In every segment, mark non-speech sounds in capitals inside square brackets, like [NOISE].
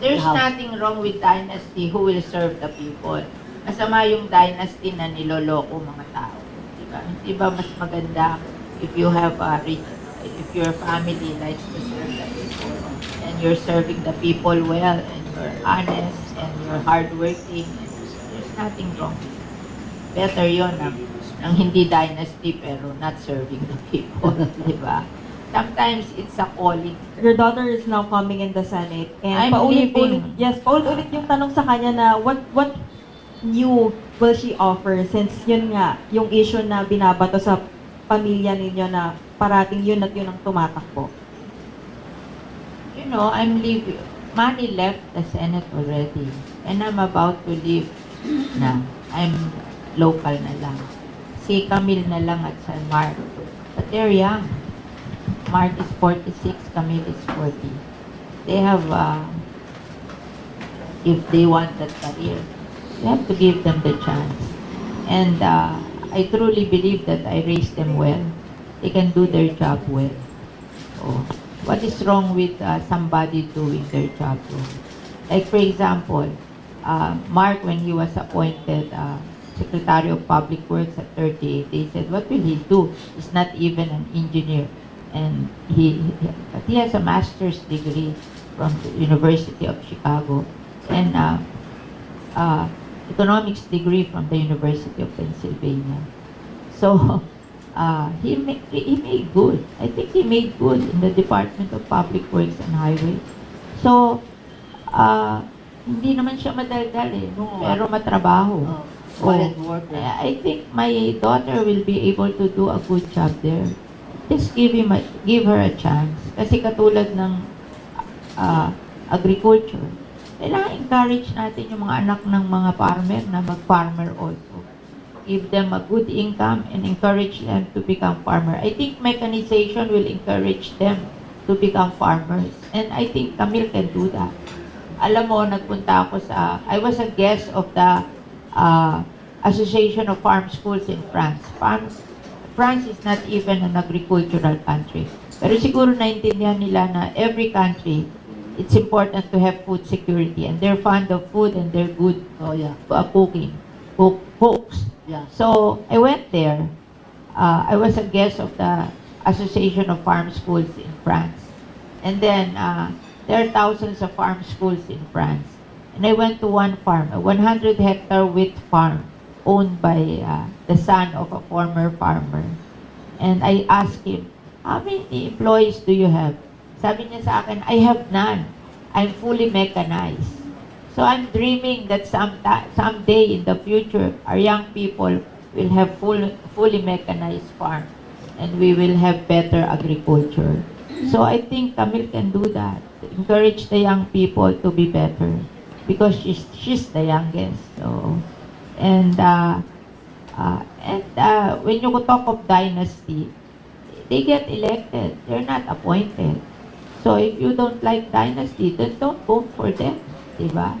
There's How? nothing wrong with dynasty who will serve the people. Masama yung dynasty na niloloko mga tao. Diba? Di ba mas maganda if you have a rich, if your family likes to serve the people and you're serving the people well and you're honest and you're hardworking and there's nothing wrong. Better yon ang, ang hindi dynasty pero not serving the people. [LAUGHS] Di ba? Sometimes it's a calling. Your daughter is now coming in the Senate. And I'm paulit-ulit, leaving. yes, paulit-ulit yung tanong sa kanya na what what new will she offer since yun nga, yung issue na binabato sa pamilya ninyo na parating yun at yun ang tumatakbo. You know, I'm leaving. Manny left the Senate already. And I'm about to leave na. I'm local na lang. Si Camille na lang at San Mark. But they're young. Mark is 46, Camille is 40. They have, uh, if they want that career, you have to give them the chance. And uh, I truly believe that I raised them well. They can do their job well. Oh, what is wrong with uh, somebody doing their job well? Like for example, uh, Mark when he was appointed uh, Secretary of Public Works at 38, they said, what will he do? He's not even an engineer. And he, he, has a master's degree from the University of Chicago and uh, uh, economics degree from the University of Pennsylvania. So, [LAUGHS] uh, he, made, he made good. I think he made good in the Department of Public Works and Highway. So, uh, hindi naman siya madaldal eh, pero matrabaho. Oh, Oh, Solid worker. I I think my daughter will be able to do a good job there. Just give him a, give her a chance. Kasi katulad ng uh, agriculture, kailangan encourage natin yung mga anak ng mga farmer na mag-farmer also. Give them a good income and encourage them to become farmer. I think mechanization will encourage them to become farmers. And I think Camille can do that. Alam mo, nagpunta ako sa, I was a guest of the uh, Association of Farm Schools in France. Farm, France is not even an agricultural country. Pero siguro naintindihan nila na every country, it's important to have food security and they're fond of food and they're good Oh, yeah. uh, cooking, cook, cooks. Yeah. So I went there. Uh, I was a guest of the Association of Farm Schools in France. And then uh, there are thousands of farm schools in France. And I went to one farm, a 100 hectare wheat farm owned by uh, the son of a former farmer. And I asked him, how many employees do you have? Sabi niya sa akin, I have none. I'm fully mechanized. So I'm dreaming that some someday in the future, our young people will have full, fully mechanized farm and we will have better agriculture. So I think Camille can do that. Encourage the young people to be better because she's, she's the youngest. So, and uh, uh, and uh, when you talk of dynasty, they get elected. They're not appointed. So if you don't like dynasty, then don't vote for them. Diba?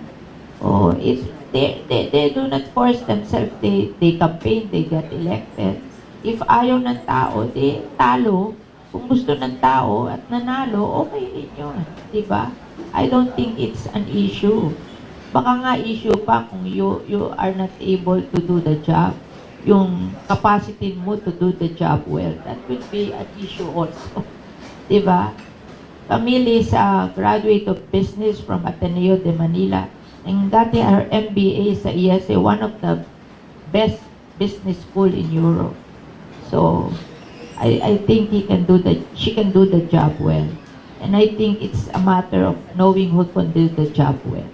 Oh, it's, they, they, they do not force themselves. They, they campaign, they get elected. If ayaw ng tao, di talo. Kung gusto ng tao at nanalo, okay rin yun. Diba? I don't think it's an issue. Baka nga issue pa kung you, you are not able to do the job. Yung capacity mo to do the job well, that will be an issue also. [LAUGHS] Diba? Camille is a graduate of business from Ateneo de Manila. And dati her MBA sa ESA, one of the best business school in Europe. So, I, I think he can do the, she can do the job well. And I think it's a matter of knowing who can do the job well.